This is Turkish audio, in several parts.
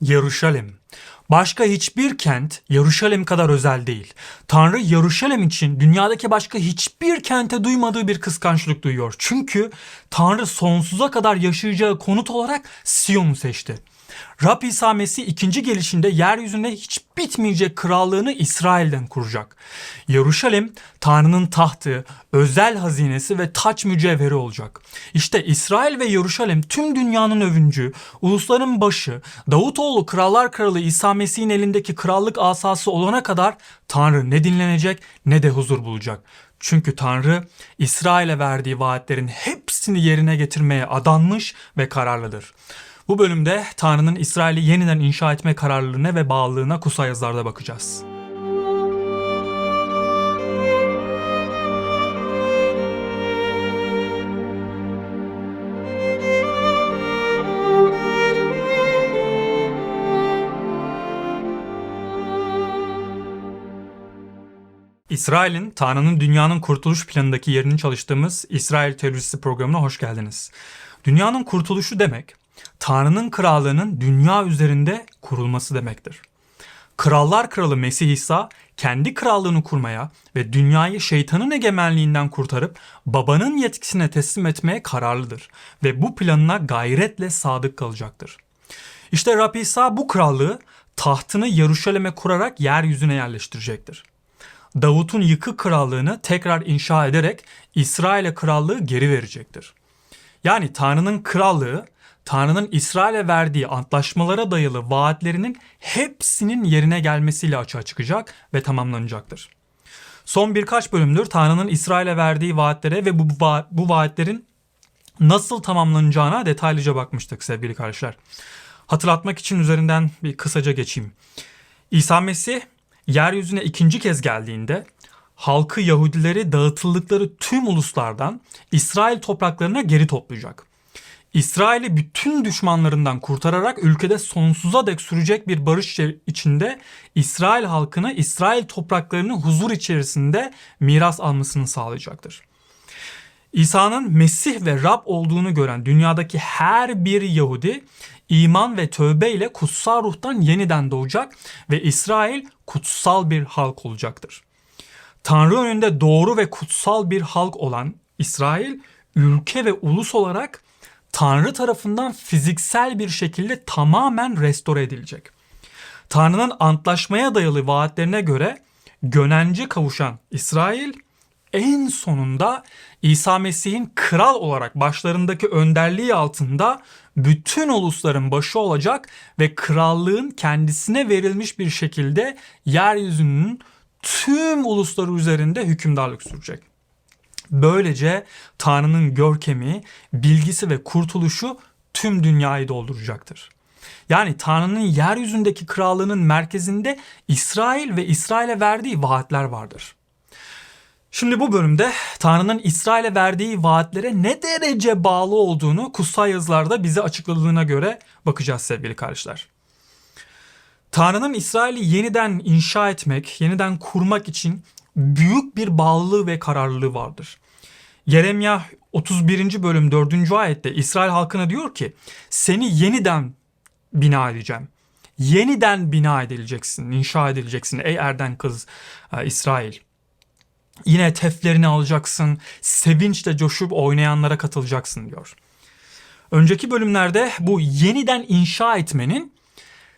Yeruşalim. Başka hiçbir kent Yeruşalim kadar özel değil. Tanrı Yeruşalim için dünyadaki başka hiçbir kente duymadığı bir kıskançlık duyuyor. Çünkü Tanrı sonsuza kadar yaşayacağı konut olarak Siyon'u seçti. Rab İsa Mesih ikinci gelişinde yeryüzünde hiç bitmeyecek krallığını İsrail'den kuracak. Yeruşalim Tanrı'nın tahtı, özel hazinesi ve taç mücevheri olacak. İşte İsrail ve Yeruşalim tüm dünyanın övüncü, ulusların başı, Davutoğlu Krallar Kralı İsa Mesih'in elindeki krallık asası olana kadar Tanrı ne dinlenecek ne de huzur bulacak. Çünkü Tanrı İsrail'e verdiği vaatlerin hepsini yerine getirmeye adanmış ve kararlıdır. Bu bölümde Tanrı'nın İsrail'i yeniden inşa etme kararlılığına ve bağlılığına kutsal bakacağız. İsrail'in Tanrı'nın dünyanın kurtuluş planındaki yerini çalıştığımız İsrail Teolojisi programına hoş geldiniz. Dünyanın kurtuluşu demek, Tanrı'nın krallığının dünya üzerinde kurulması demektir. Krallar Kralı Mesih İsa kendi krallığını kurmaya ve dünyayı şeytanın egemenliğinden kurtarıp babanın yetkisine teslim etmeye kararlıdır ve bu planına gayretle sadık kalacaktır. İşte Rab İsa bu krallığı tahtını Yeruşalim'e kurarak yeryüzüne yerleştirecektir. Davut'un yıkık krallığını tekrar inşa ederek İsrail'e krallığı geri verecektir. Yani Tanrı'nın krallığı, Tanrı'nın İsrail'e verdiği antlaşmalara dayalı vaatlerinin hepsinin yerine gelmesiyle açığa çıkacak ve tamamlanacaktır. Son birkaç bölümdür Tanrı'nın İsrail'e verdiği vaatlere ve bu, va- bu vaatlerin nasıl tamamlanacağına detaylıca bakmıştık sevgili kardeşler. Hatırlatmak için üzerinden bir kısaca geçeyim. İsa Mesih yeryüzüne ikinci kez geldiğinde halkı Yahudileri dağıtıldıkları tüm uluslardan İsrail topraklarına geri toplayacak. İsrail'i bütün düşmanlarından kurtararak ülkede sonsuza dek sürecek bir barış içinde İsrail halkına İsrail topraklarını huzur içerisinde miras almasını sağlayacaktır. İsa'nın Mesih ve Rab olduğunu gören dünyadaki her bir Yahudi iman ve tövbe ile kutsal ruhtan yeniden doğacak ve İsrail kutsal bir halk olacaktır. Tanrı önünde doğru ve kutsal bir halk olan İsrail ülke ve ulus olarak Tanrı tarafından fiziksel bir şekilde tamamen restore edilecek. Tanrı'nın antlaşmaya dayalı vaatlerine göre gönence kavuşan İsrail en sonunda İsa Mesih'in kral olarak başlarındaki önderliği altında bütün ulusların başı olacak ve krallığın kendisine verilmiş bir şekilde yeryüzünün tüm ulusları üzerinde hükümdarlık sürecek. Böylece Tanrı'nın görkemi, bilgisi ve kurtuluşu tüm dünyayı dolduracaktır. Yani Tanrı'nın yeryüzündeki krallığının merkezinde İsrail ve İsrail'e verdiği vaatler vardır. Şimdi bu bölümde Tanrı'nın İsrail'e verdiği vaatlere ne derece bağlı olduğunu kutsal yazılarda bize açıkladığına göre bakacağız sevgili kardeşler. Tanrı'nın İsrail'i yeniden inşa etmek, yeniden kurmak için büyük bir bağlılığı ve kararlılığı vardır. Yeremya 31. bölüm 4. ayette İsrail halkına diyor ki seni yeniden bina edeceğim. Yeniden bina edileceksin, inşa edileceksin ey Erden kız e, İsrail. Yine teflerini alacaksın, sevinçle coşup oynayanlara katılacaksın diyor. Önceki bölümlerde bu yeniden inşa etmenin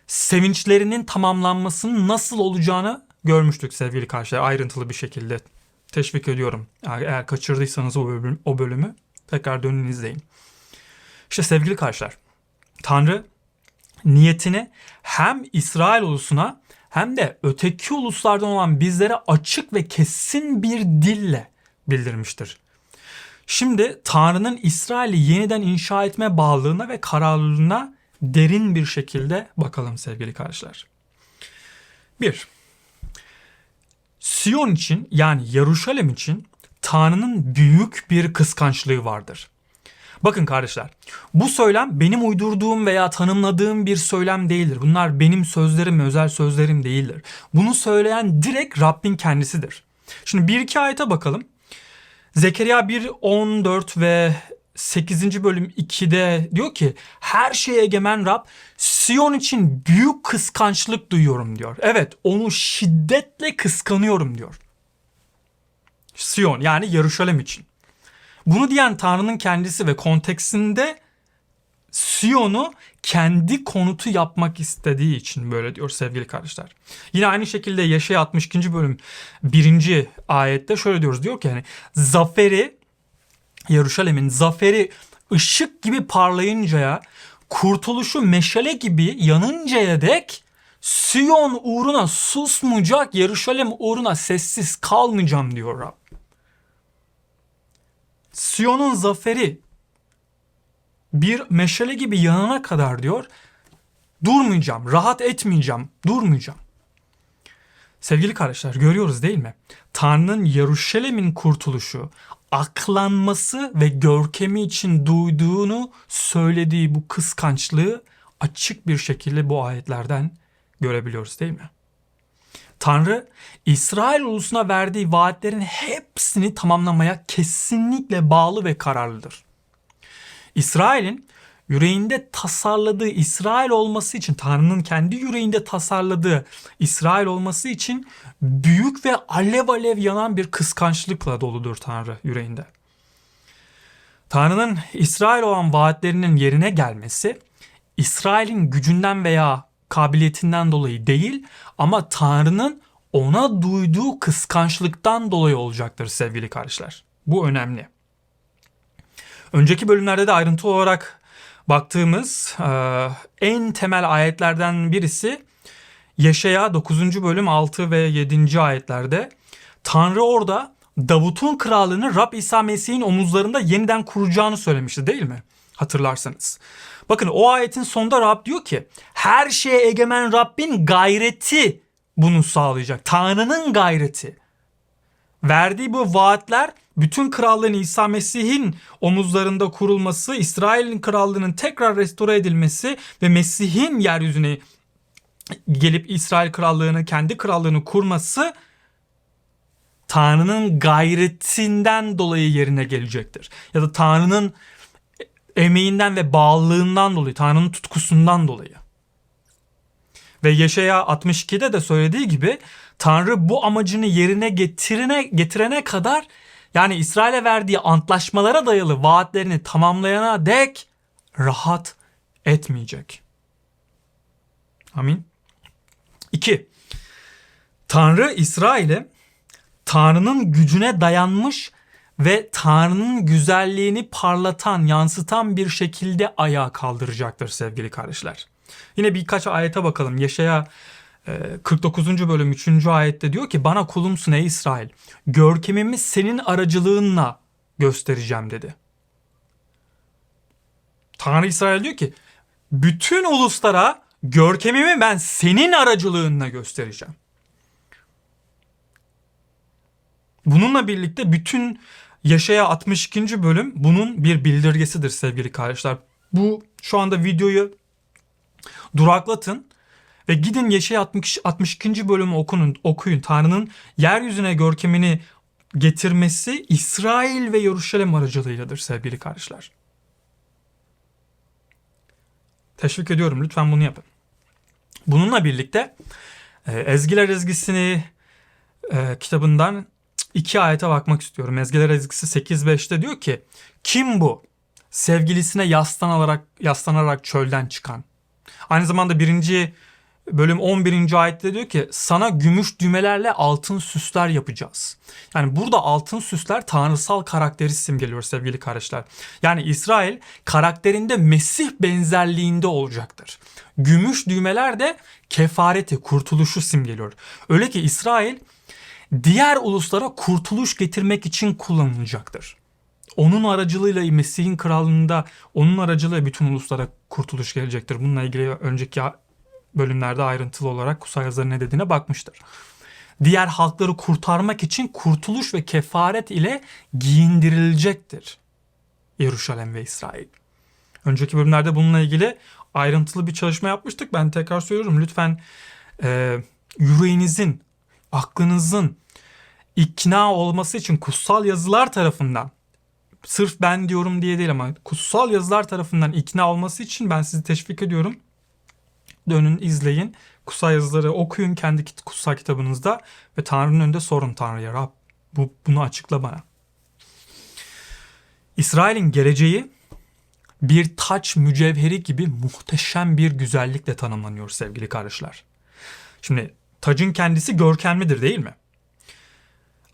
sevinçlerinin tamamlanmasının nasıl olacağını görmüştük sevgili kardeşler ayrıntılı bir şekilde. Teşvik ediyorum. Eğer, kaçırdıysanız o, bölüm, o bölümü tekrar dönün izleyin. İşte sevgili kardeşler, Tanrı niyetini hem İsrail ulusuna hem de öteki uluslardan olan bizlere açık ve kesin bir dille bildirmiştir. Şimdi Tanrı'nın İsrail'i yeniden inşa etme bağlılığına ve kararlılığına derin bir şekilde bakalım sevgili kardeşler. 1. Siyon için yani Yeruşalem için Tanrı'nın büyük bir kıskançlığı vardır. Bakın kardeşler, bu söylem benim uydurduğum veya tanımladığım bir söylem değildir. Bunlar benim sözlerim, özel sözlerim değildir. Bunu söyleyen direkt Rabbin kendisidir. Şimdi bir iki ayete bakalım. Zekeriya 1, 14 ve 8. bölüm 2'de diyor ki her şeye egemen Rab Siyon için büyük kıskançlık duyuyorum diyor. Evet onu şiddetle kıskanıyorum diyor. Siyon yani Yaruşalem için. Bunu diyen Tanrı'nın kendisi ve konteksinde Siyon'u kendi konutu yapmak istediği için böyle diyor sevgili kardeşler. Yine aynı şekilde Yaşaya 62. bölüm 1. ayette şöyle diyoruz. Diyor ki hani zaferi Yaruşalem'in zaferi ışık gibi parlayıncaya kurtuluşu meşale gibi yanıncaya dek Siyon uğruna susmayacak, Yaruşalem uğruna sessiz kalmayacağım diyor Rab. Siyon'un zaferi bir meşale gibi yanana kadar diyor durmayacağım, rahat etmeyeceğim, durmayacağım. Sevgili kardeşler görüyoruz değil mi? Tanrı'nın Yeruşalim'in kurtuluşu, aklanması ve görkemi için duyduğunu söylediği bu kıskançlığı açık bir şekilde bu ayetlerden görebiliyoruz değil mi? Tanrı İsrail ulusuna verdiği vaatlerin hepsini tamamlamaya kesinlikle bağlı ve kararlıdır. İsrail'in yüreğinde tasarladığı İsrail olması için Tanrı'nın kendi yüreğinde tasarladığı İsrail olması için büyük ve alev alev yanan bir kıskançlıkla doludur Tanrı yüreğinde. Tanrı'nın İsrail olan vaatlerinin yerine gelmesi İsrail'in gücünden veya kabiliyetinden dolayı değil ama Tanrı'nın ona duyduğu kıskançlıktan dolayı olacaktır sevgili kardeşler. Bu önemli. Önceki bölümlerde de ayrıntı olarak baktığımız e, en temel ayetlerden birisi Yaşaya 9. bölüm 6 ve 7. ayetlerde Tanrı orada Davut'un krallığını Rab İsa Mesih'in omuzlarında yeniden kuracağını söylemişti değil mi? Hatırlarsanız. Bakın o ayetin sonunda Rab diyor ki her şeye egemen Rabbin gayreti bunu sağlayacak. Tanrı'nın gayreti. Verdiği bu vaatler bütün krallığın İsa Mesih'in omuzlarında kurulması, İsrail'in krallığının tekrar restore edilmesi ve Mesih'in yeryüzüne gelip İsrail krallığını, kendi krallığını kurması Tanrı'nın gayretinden dolayı yerine gelecektir. Ya da Tanrı'nın emeğinden ve bağlılığından dolayı, Tanrı'nın tutkusundan dolayı. Ve Yeşaya 62'de de söylediği gibi Tanrı bu amacını yerine getirene, getirene kadar yani İsrail'e verdiği antlaşmalara dayalı vaatlerini tamamlayana dek rahat etmeyecek. Amin. 2. Tanrı İsrail'e Tanrı'nın gücüne dayanmış ve Tanrı'nın güzelliğini parlatan, yansıtan bir şekilde ayağa kaldıracaktır sevgili kardeşler. Yine birkaç ayete bakalım. Yaşaya 49. bölüm 3. ayette diyor ki bana kulumsun ey İsrail. Görkemimi senin aracılığınla göstereceğim dedi. Tanrı İsrail diyor ki bütün uluslara görkemimi ben senin aracılığınla göstereceğim. Bununla birlikte bütün Yaşaya 62. bölüm bunun bir bildirgesidir sevgili kardeşler. Bu şu anda videoyu duraklatın ve gidin Yaşaya 60, 62. bölümü okunun, okuyun. Tanrı'nın yeryüzüne görkemini getirmesi İsrail ve Yeruşalem aracılığıyladır sevgili kardeşler. Teşvik ediyorum lütfen bunu yapın. Bununla birlikte e, Ezgiler Ezgisi'ni e, kitabından iki ayete bakmak istiyorum. Ezgiler Ezgisi 8.5'te diyor ki kim bu? Sevgilisine yaslanarak, yaslanarak çölden çıkan. Aynı zamanda birinci bölüm 11. ayette diyor ki sana gümüş düğmelerle altın süsler yapacağız. Yani burada altın süsler tanrısal karakteri simgeliyor sevgili kardeşler. Yani İsrail karakterinde Mesih benzerliğinde olacaktır. Gümüş düğmeler de kefareti, kurtuluşu simgeliyor. Öyle ki İsrail diğer uluslara kurtuluş getirmek için kullanılacaktır. Onun aracılığıyla Mesih'in krallığında onun aracılığıyla bütün uluslara kurtuluş gelecektir. Bununla ilgili önceki bölümlerde ayrıntılı olarak Kutsal Yazarı ne dediğine bakmıştır. Diğer halkları kurtarmak için kurtuluş ve kefaret ile giyindirilecektir. Yeruşalem ve İsrail. Önceki bölümlerde bununla ilgili ayrıntılı bir çalışma yapmıştık. Ben tekrar söylüyorum. Lütfen e, yüreğinizin, aklınızın ikna olması için kutsal yazılar tarafından sırf ben diyorum diye değil ama kutsal yazılar tarafından ikna olması için ben sizi teşvik ediyorum. Dönün izleyin. Kutsal yazıları okuyun kendi kutsal kitabınızda ve Tanrı'nın önünde sorun Tanrı'ya Rab bu, bunu açıkla bana. İsrail'in geleceği bir taç mücevheri gibi muhteşem bir güzellikle tanımlanıyor sevgili kardeşler. Şimdi tacın kendisi görkemlidir değil mi?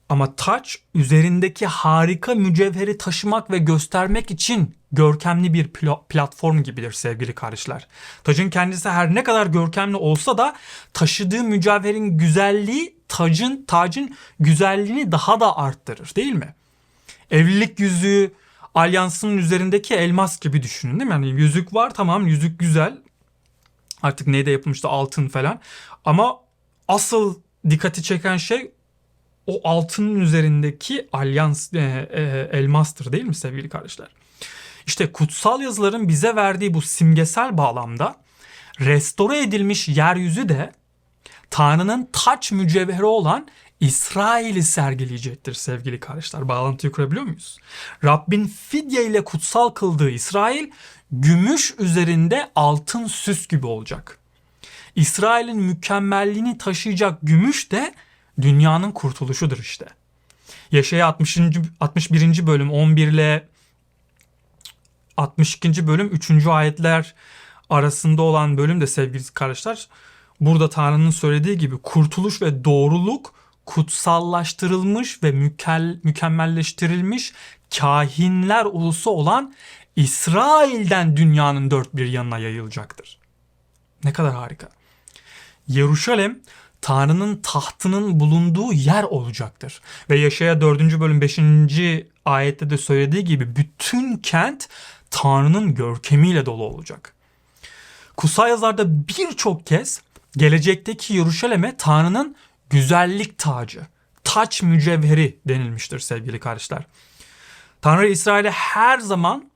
Ama taç üzerindeki harika mücevheri taşımak ve göstermek için görkemli bir platform gibidir sevgili kardeşler. Tacın kendisi her ne kadar görkemli olsa da taşıdığı mücevherin güzelliği tacın tacın güzelliğini daha da arttırır değil mi? Evlilik yüzüğü alyansının üzerindeki elmas gibi düşünün değil mi? Yani yüzük var tamam yüzük güzel. Artık neyde yapılmıştı altın falan. Ama asıl dikkati çeken şey o altının üzerindeki alyans e, e, elmastır değil mi sevgili kardeşler? İşte kutsal yazıların bize verdiği bu simgesel bağlamda restore edilmiş yeryüzü de Tanrı'nın taç mücevheri olan İsrail'i sergileyecektir sevgili kardeşler. Bağlantıyı kurabiliyor muyuz? Rabbin fidye ile kutsal kıldığı İsrail gümüş üzerinde altın süs gibi olacak. İsrail'in mükemmelliğini taşıyacak gümüş de dünyanın kurtuluşudur işte. Yaşaya 60. 61. bölüm 11 ile 62. bölüm 3. ayetler arasında olan bölüm de sevgili kardeşler burada Tanrı'nın söylediği gibi kurtuluş ve doğruluk kutsallaştırılmış ve mükel, mükemmelleştirilmiş kahinler ulusu olan İsrail'den dünyanın dört bir yanına yayılacaktır. Ne kadar harika. Yeruşalem Tanrı'nın tahtının bulunduğu yer olacaktır. Ve Yaşaya 4. bölüm 5. ayette de söylediği gibi bütün kent Tanrı'nın görkemiyle dolu olacak. Kutsal yazılarda birçok kez gelecekteki Yeruşalim'e Tanrı'nın güzellik tacı, taç mücevheri denilmiştir sevgili kardeşler. Tanrı İsrail'e her zaman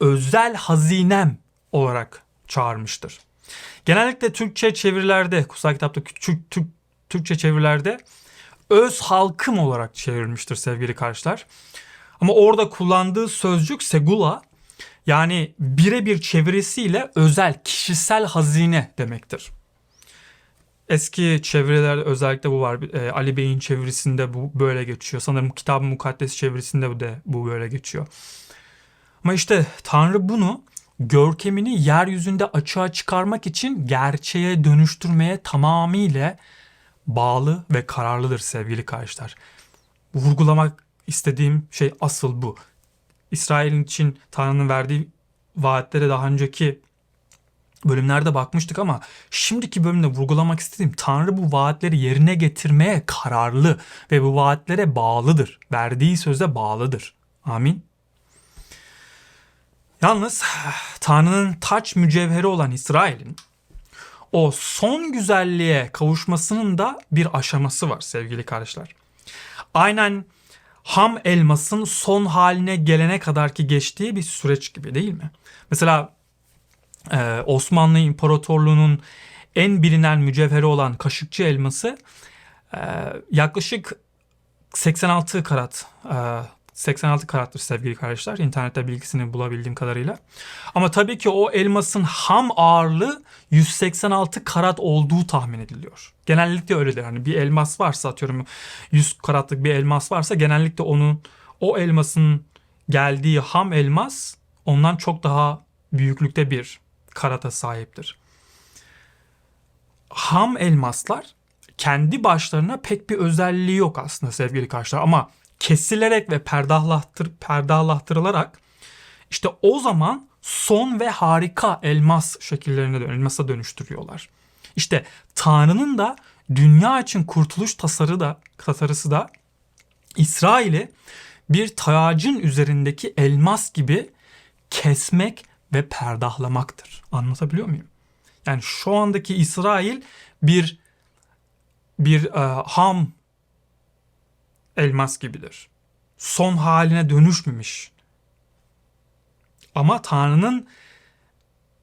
özel hazinem olarak çağırmıştır. Genellikle Türkçe çevirilerde, kutsal kitapta Türk, Türk, Türkçe çevirilerde öz halkım olarak çevrilmiştir sevgili kardeşler. Ama orada kullandığı sözcük segula yani birebir çevirisiyle özel, kişisel hazine demektir. Eski çevirilerde özellikle bu var. E, Ali Bey'in çevirisinde bu böyle geçiyor. Sanırım Kitab-ı Mukaddes çevirisinde de bu böyle geçiyor. Ama işte Tanrı bunu görkemini yeryüzünde açığa çıkarmak için gerçeğe dönüştürmeye tamamıyla bağlı ve kararlıdır sevgili kardeşler. Vurgulamak istediğim şey asıl bu. İsrail'in için Tanrı'nın verdiği vaatlere daha önceki bölümlerde bakmıştık ama şimdiki bölümde vurgulamak istediğim Tanrı bu vaatleri yerine getirmeye kararlı ve bu vaatlere bağlıdır. Verdiği söze bağlıdır. Amin. Yalnız Tanrı'nın taç mücevheri olan İsrail'in o son güzelliğe kavuşmasının da bir aşaması var sevgili kardeşler. Aynen ham elmasın son haline gelene kadar ki geçtiği bir süreç gibi değil mi? Mesela e, Osmanlı İmparatorluğu'nun en bilinen mücevheri olan kaşıkçı elması e, yaklaşık 86 karat e, 86 karattır sevgili kardeşler. İnternette bilgisini bulabildiğim kadarıyla. Ama tabii ki o elmasın ham ağırlığı 186 karat olduğu tahmin ediliyor. Genellikle öyledir. Hani bir elmas varsa atıyorum 100 karatlık bir elmas varsa genellikle onun o elmasın geldiği ham elmas ondan çok daha büyüklükte bir karata sahiptir. Ham elmaslar kendi başlarına pek bir özelliği yok aslında sevgili kardeşler ama kesilerek ve perdahlahtır, perdahlahtırılarak işte o zaman son ve harika elmas şekillerine dön, elmasa dönüştürüyorlar. İşte Tanrı'nın da dünya için kurtuluş tasarı da, tasarısı da İsrail'i bir tacın üzerindeki elmas gibi kesmek ve perdahlamaktır. Anlatabiliyor muyum? Yani şu andaki İsrail bir bir e, ham elmas gibidir. Son haline dönüşmemiş. Ama Tanrı'nın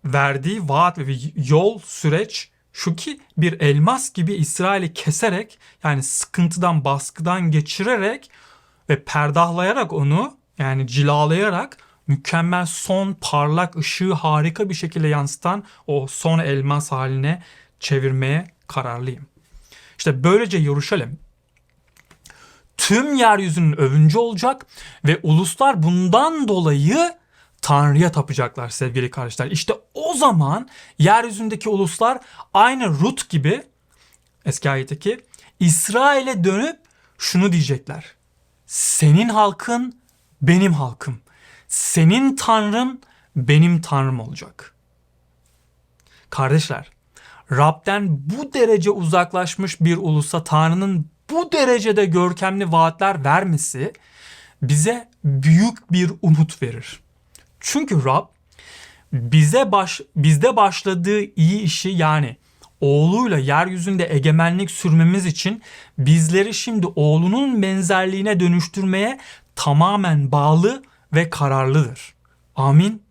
verdiği vaat ve yol süreç şu ki bir elmas gibi İsrail'i keserek yani sıkıntıdan baskıdan geçirerek ve perdahlayarak onu yani cilalayarak mükemmel son parlak ışığı harika bir şekilde yansıtan o son elmas haline çevirmeye kararlıyım. İşte böylece Yeruşalim tüm yeryüzünün övüncü olacak ve uluslar bundan dolayı Tanrı'ya tapacaklar sevgili kardeşler. İşte o zaman yeryüzündeki uluslar aynı Rut gibi eski ayetteki İsrail'e dönüp şunu diyecekler. Senin halkın benim halkım. Senin tanrın benim tanrım olacak. Kardeşler, Rab'den bu derece uzaklaşmış bir ulusa Tanrı'nın bu derecede görkemli vaatler vermesi bize büyük bir umut verir. Çünkü Rab bize baş, bizde başladığı iyi işi yani oğluyla yeryüzünde egemenlik sürmemiz için bizleri şimdi oğlunun benzerliğine dönüştürmeye tamamen bağlı ve kararlıdır. Amin.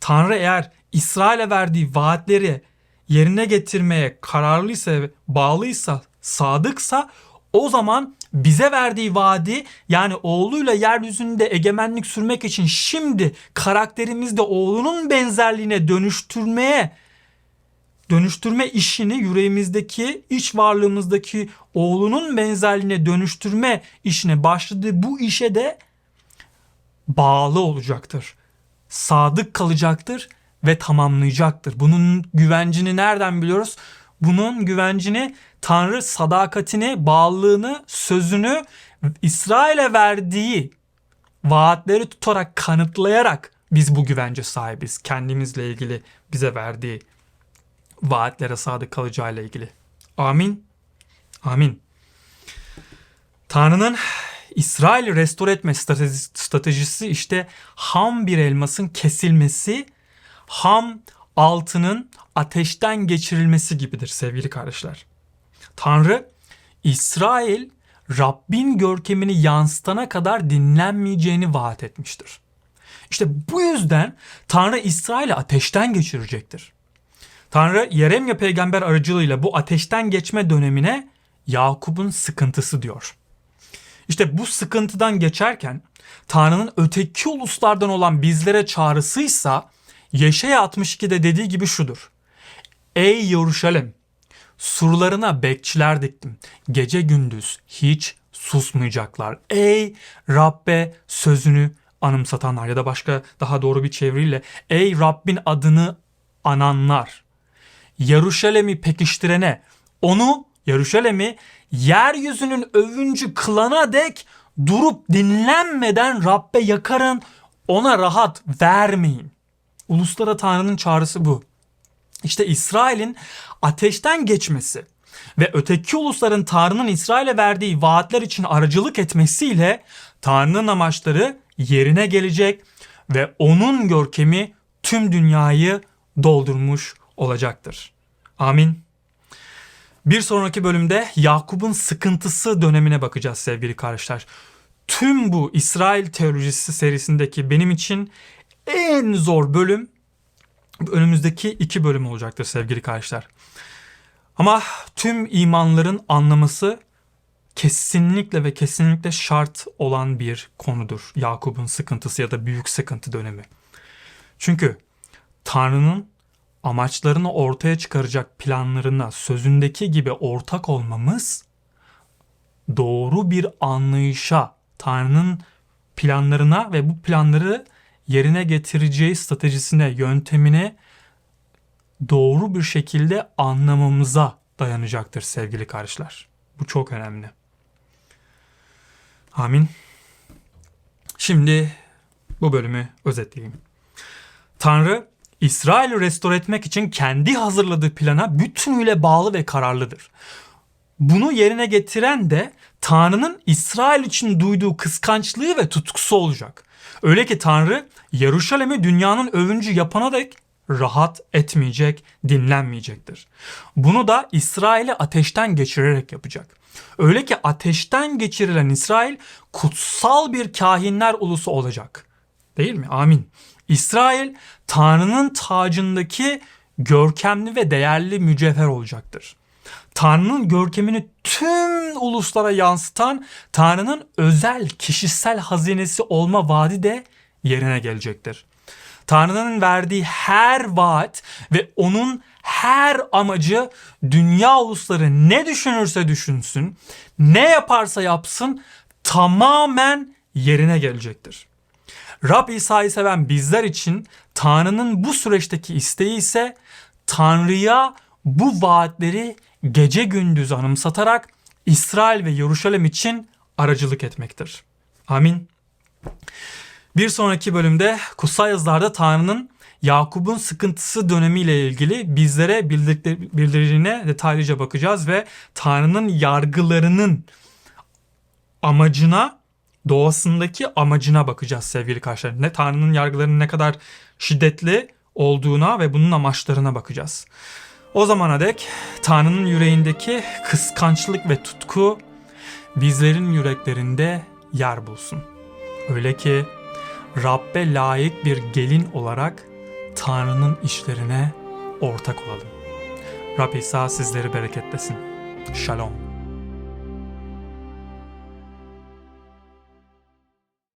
Tanrı eğer İsrail'e verdiği vaatleri yerine getirmeye kararlıysa, bağlıysa, sadıksa o zaman bize verdiği vaadi yani oğluyla yeryüzünde egemenlik sürmek için şimdi karakterimizde oğlunun benzerliğine dönüştürmeye dönüştürme işini yüreğimizdeki iç varlığımızdaki oğlunun benzerliğine dönüştürme işine başladığı bu işe de bağlı olacaktır. Sadık kalacaktır ve tamamlayacaktır. Bunun güvencini nereden biliyoruz? Bunun güvencini Tanrı sadakatini, bağlılığını, sözünü İsrail'e verdiği vaatleri tutarak kanıtlayarak biz bu güvence sahibiz. Kendimizle ilgili bize verdiği vaatlere sadık kalacağıyla ilgili. Amin. Amin. Tanrı'nın İsrail'i restore etme stratejisi işte ham bir elmasın kesilmesi, ham altının ateşten geçirilmesi gibidir sevgili kardeşler. Tanrı İsrail Rabbin görkemini yansıtana kadar dinlenmeyeceğini vaat etmiştir. İşte bu yüzden Tanrı İsrail'i ateşten geçirecektir. Tanrı Yeremye peygamber aracılığıyla bu ateşten geçme dönemine Yakup'un sıkıntısı diyor. İşte bu sıkıntıdan geçerken Tanrı'nın öteki uluslardan olan bizlere çağrısıysa Yeşaya 62'de dediği gibi şudur. Ey Yeruşalim surlarına bekçiler diktim. Gece gündüz hiç susmayacaklar. Ey Rabbe sözünü anımsatanlar ya da başka daha doğru bir çeviriyle ey Rabbin adını ananlar. Yeruşalim'i pekiştirene onu Yeruşalim'i yeryüzünün övüncü kılana dek durup dinlenmeden Rabbe yakarın ona rahat vermeyin. Uluslara Tanrı'nın çağrısı bu. İşte İsrail'in ateşten geçmesi ve öteki ulusların Tanrı'nın İsrail'e verdiği vaatler için aracılık etmesiyle Tanrı'nın amaçları yerine gelecek ve onun görkemi tüm dünyayı doldurmuş olacaktır. Amin. Bir sonraki bölümde Yakup'un sıkıntısı dönemine bakacağız sevgili kardeşler. Tüm bu İsrail teolojisi serisindeki benim için en zor bölüm önümüzdeki iki bölüm olacaktır sevgili kardeşler. Ama tüm imanların anlaması kesinlikle ve kesinlikle şart olan bir konudur. Yakup'un sıkıntısı ya da büyük sıkıntı dönemi. Çünkü Tanrı'nın amaçlarını ortaya çıkaracak planlarına sözündeki gibi ortak olmamız doğru bir anlayışa, Tanrı'nın planlarına ve bu planları yerine getireceği stratejisine, yöntemine doğru bir şekilde anlamamıza dayanacaktır sevgili kardeşler. Bu çok önemli. Amin. Şimdi bu bölümü özetleyeyim. Tanrı İsrail'i restore etmek için kendi hazırladığı plana bütünüyle bağlı ve kararlıdır. Bunu yerine getiren de Tanrı'nın İsrail için duyduğu kıskançlığı ve tutkusu olacak. Öyle ki Tanrı Yeruşalim'i dünyanın övüncü yapana dek rahat etmeyecek, dinlenmeyecektir. Bunu da İsrail'i ateşten geçirerek yapacak. Öyle ki ateşten geçirilen İsrail kutsal bir kahinler ulusu olacak. Değil mi? Amin. İsrail Tanrı'nın tacındaki görkemli ve değerli mücevher olacaktır. Tanrı'nın görkemini tüm uluslara yansıtan Tanrı'nın özel kişisel hazinesi olma vaadi de yerine gelecektir. Tanrı'nın verdiği her vaat ve onun her amacı dünya ulusları ne düşünürse düşünsün, ne yaparsa yapsın tamamen yerine gelecektir. Rab İsa'yı seven bizler için Tanrı'nın bu süreçteki isteği ise Tanrı'ya bu vaatleri gece gündüz anımsatarak İsrail ve Yeruşalim için aracılık etmektir. Amin. Bir sonraki bölümde kutsal yazılarda Tanrı'nın Yakup'un sıkıntısı dönemiyle ilgili bizlere bildirdiğine detaylıca bakacağız ve Tanrı'nın yargılarının amacına, doğasındaki amacına bakacağız sevgili kardeşler. Ne Tanrı'nın yargılarının ne kadar şiddetli olduğuna ve bunun amaçlarına bakacağız. O zamana dek Tanrı'nın yüreğindeki kıskançlık ve tutku bizlerin yüreklerinde yer bulsun. Öyle ki Rabbe layık bir gelin olarak Tanrı'nın işlerine ortak olalım. Rab İsa sizleri bereketlesin. Shalom.